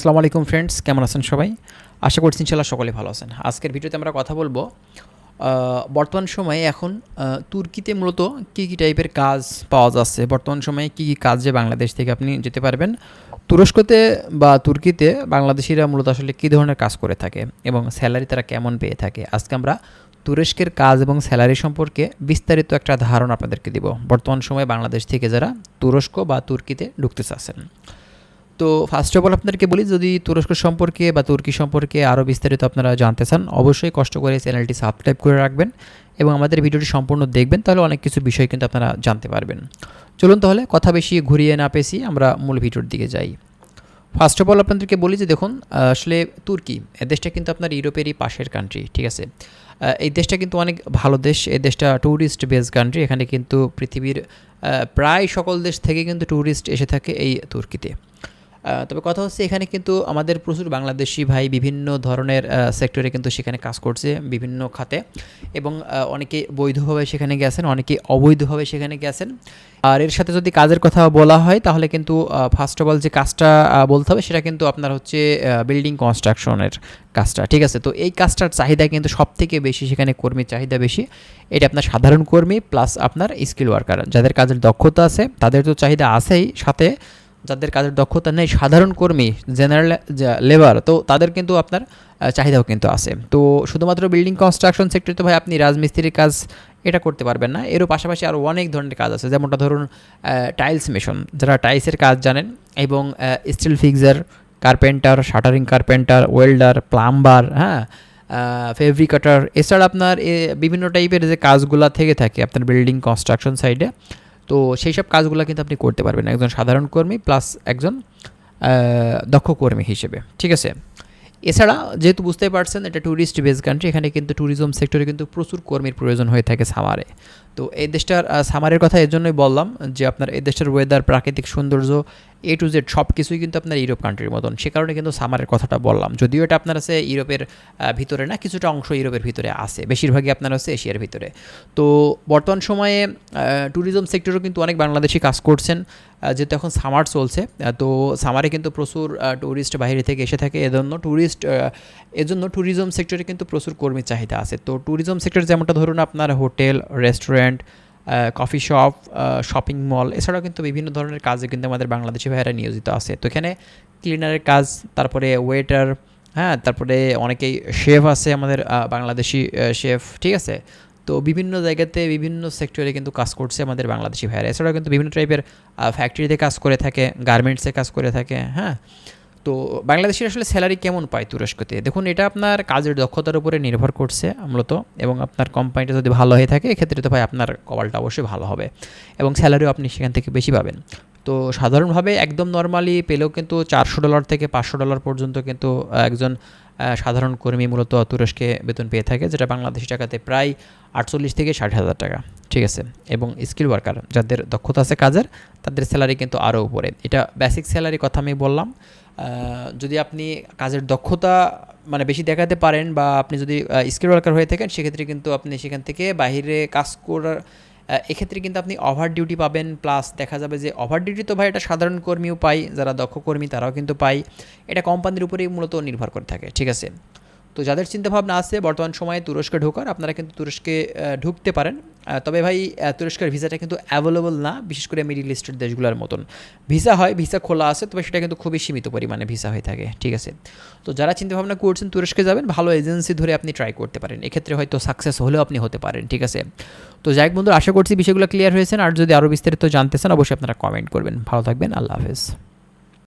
আসসালামু আলাইকুম ফ্রেন্ডস কেমন আছেন সবাই? আশা করছি ইনশাল্লাহ সকলে ভালো আছেন। আজকের ভিডিওতে আমরা কথা বলব বর্তমান সময়ে এখন তুর্কিতে মূলত কী কী টাইপের কাজ পাওয়া যাচ্ছে? বর্তমান সময়ে কী কী কাজে বাংলাদেশ থেকে আপনি যেতে পারবেন? তুরস্কতে বা তুর্কিতে বাংলাদেশিরা মূলত আসলে কী ধরনের কাজ করে থাকে এবং স্যালারি তারা কেমন পেয়ে থাকে? আজকে আমরা তুরস্কের কাজ এবং স্যালারি সম্পর্কে বিস্তারিত একটা ধারণা আপনাদেরকে দিব। বর্তমান সময়ে বাংলাদেশ থেকে যারা তুরস্ক বা তুর্কিতে ঢুকতে চাচ্ছেন। তো ফার্স্ট অফ অল আপনাদেরকে বলি, যদি তুরস্ক সম্পর্কে বা তুর্কি সম্পর্কে আরও বিস্তারিত আপনারা জানতে চান, অবশ্যই কষ্ট করে চ্যানেলটি সাবস্ক্রাইব করে রাখবেন এবং আমাদের ভিডিওটি সম্পূর্ণ দেখবেন, তাহলে অনেক কিছু বিষয় কিন্তু আপনারা জানতে পারবেন। চলুন তাহলে কথা বেশি ঘুরিয়ে না পেছি আমরা মূল ভিডিওর দিকে যাই। ফার্স্ট অফ অল আপনাদেরকে বলি যে দেখুন, আসলে তুর্কি, এ দেশটা কিন্তু আপনার ইউরোপেরই পাশের কান্ট্রি ঠিক আছে? এই দেশটা কিন্তু অনেক ভালো দেশ এই দেশটা ট্যুরিস্ট বেস কান্ট্রি এখানে কিন্তু পৃথিবীর প্রায় সকল দেশ থেকে কিন্তু ট্যুরিস্ট এসে থাকে এই তুর্কিতে। তবে কথা হচ্ছে এখানে কিন্তু আমাদের প্রচুর বাংলাদেশি ভাই বিভিন্ন ধরনের সেক্টরে কিন্তু সেখানে কাজ করছে বিভিন্ন খাতে এবং অনেকে বৈধভাবে সেখানে গেছেন, অনেকে অবৈধভাবে সেখানে গেছেন। আর এর সাথে যদি কাজের কথা বলা হয়, তাহলে কিন্তু ফার্স্ট অফ অল যে কাজটা বলতে হবে সেটা কিন্তু আপনার হচ্ছে বিল্ডিং কনস্ট্রাকশনের কাজটা, ঠিক আছে? তো এই কাজটার চাহিদা কিন্তু সব থেকে বেশি সেখানে কর্মীর চাহিদা বেশি। এটা আপনার সাধারণ কর্মী প্লাস আপনার স্কিল ওয়ার্কার যাদের কাজের দক্ষতা আছে, তাদের তো চাহিদা আছেই। সাথে যাদের কাজের দক্ষতা নেই, সাধারণ কর্মী জেনারেল লেবার তো তাদের কিন্তু আপনার চাহিদাও কিন্তু আছে। তো শুধুমাত্র বিল্ডিং কনস্ট্রাকশন সেক্টরে তো ভাই আপনি রাজমিস্ত্রির কাজ এটা করতে পারবেন না। এরও পাশাপাশি আরও অনেক ধরনের কাজ আছে। যেমনটা ধরুন টাইলস মেশন যারা টাইলসের কাজ জানেন এবং steel fixer carpenter shuttering carpenter welder plumber হ্যাঁ ফেব্রিকাটার এছাড়া আপনার বিভিন্ন টাইপের যে কাজগুলো থেকে থাকে আপনার বিল্ডিং কনস্ট্রাকশন সাইডে তো সেই সব কাজগুলো কিন্তু আপনি করতে পারবেন একজন সাধারণ কর্মী প্লাস একজন দক্ষ কর্মী হিসেবে, ঠিক আছে? এছাড়া যেহেতু বুঝতেই পারছেন এটা ট্যুরিস্ট বেস কান্ট্রি এখানে কিন্তু ট্যুরিজম সেক্টরে কিন্তু প্রচুর কর্মীর প্রয়োজন হয়ে থাকে সামারে তো এই দেশটার সামারের কথা এর জন্যই বললাম যে আপনার এই দেশটার ওয়েদার প্রাকৃতিক সৌন্দর্য এ টু জেড সব কিছুই কিন্তু আপনার ইউরোপ কান্ট্রির মতন। সে কারণে কিন্তু সামারের কথাটা বললাম। যদিও এটা আপনার আছে ইউরোপের ভিতরে না, কিছুটা অংশ ইউরোপের ভিতরে আছে। বেশিরভাগই আপনার আছে এশিয়ার ভিতরে। তো বর্তমান সময়ে ট্যুরিজম সেক্টরেও কিন্তু অনেক বাংলাদেশি কাজ করছেন যেহেতু এখন সামার চলছে। তো সামারে কিন্তু প্রচুর ট্যুরিস্ট বাইরে থেকে এসে থাকে। এজন্য ট্যুরিস্ট এজন্য ট্যুরিজম সেক্টরে কিন্তু প্রচুর কর্মী চাহিদা আছে। তো ট্যুরিজম সেক্টর যেমনটা ধরুন আপনার hotel restaurant coffee shop shopping mall এছাড়াও কিন্তু বিভিন্ন ধরনের কাজে কিন্তু আমাদের বাংলাদেশি ভাইয়েরা নিয়োজিত আছে। তো এখানে ক্লিনারের কাজ, তারপরে ওয়েটার হ্যাঁ তারপরে অনেকেই শেফ আছে আমাদের বাংলাদেশি শেফ ঠিক আছে? তো বিভিন্ন জায়গাতে, বিভিন্ন সেক্টরে কিন্তু কাজ করছে আমাদের বাংলাদেশি ভাইয়েরা। এছাড়াও কিন্তু বিভিন্ন টাইপের ফ্যাক্টরিতে কাজ করে থাকে গার্মেন্টসে কাজ করে থাকে হ্যাঁ? তো বাংলাদেশের আসলে স্যালারি কেমন পায় তুরস্কতে? দেখুন, এটা আপনার কাজের দক্ষতার উপরে নির্ভর করছে মূলত এবং আপনার কোম্পানিটা যদি ভালো হয়ে থাকে, এক্ষেত্রে তো ভাই আপনার কপালটা অবশ্যই ভালো হবে এবং স্যালারিও আপনি সেখান থেকে বেশি পাবেন। তো সাধারণভাবে একদম নর্মালি পেলেও কিন্তু চারশো ডলার থেকে পাঁচশো ডলার পর্যন্ত কিন্তু একজন সাধারণ কর্মী মূলত তুরস্কে বেতন পেয়ে থাকে, যেটা বাংলাদেশি টাকাতে প্রায় আটচল্লিশ থেকে ষাট হাজার টাকা। ঠিক আছে? এবং স্কিল ওয়ার্কার যাদের দক্ষতা আছে কাজের, তাদের স্যালারি কিন্তু আরও উপরে। এটা বেসিক স্যালারি কথা আমি বললাম। যদি আপনি কাজের দক্ষতা মানে বেশি দেখাতে পারেন বা আপনি যদি স্কিল ওয়ার্কার হয়ে থাকেন, সেক্ষেত্রে কিন্তু আপনি সেখান থেকে বাহিরে কাজ করার এক্ষেত্রে কিন্তু আপনি ওভার ডিউটি পাবেন। প্লাস দেখা যাবে যে ওভার ডিউটি তো ভাই এটা সাধারণ কর্মীও পাই যারা দক্ষ কর্মী তারাও কিন্তু পাই এটা কোম্পানির উপরেই মূলত নির্ভর করে থাকে, ঠিক আছে? তো যাদের চিন্তাভাবনা আছে, বর্তমান সময়ে তুরস্কে ঢোকার, আপনারা কিন্তু তুরস্কে ঢুকতে পারেন। তবে ভাই তুরস্কের ভিসাটা কিন্তু অ্যাভেলেবল না, বিশেষ করে মিডিল ইস্টের দেশগুলোর মতন। ভিসা হয়, ভিসা খোলা আছে, তবে সেটা কিন্তু খুবই সীমিত পরিমাণে ভিসা হয়ে থাকে, ঠিক আছে? তো যারা চিন্তাভাবনা করছেন তুরস্কে যাবেন, ভালো এজেন্সি ধরে আপনি ট্রাই করতে পারেন। এক্ষেত্রে হয়তো সাকসেস হলেও আপনি হতে পারেন, ঠিক আছে? তো যাই বন্ধু আশা করছি বিষয়গুলো ক্লিয়ার হয়েছেন আর যদি আরও বিস্তারিত জানতে চান, অবশ্যই আপনারা কমেন্ট করবেন। ভালো থাকবেন, আল্লাহ হাফেজ।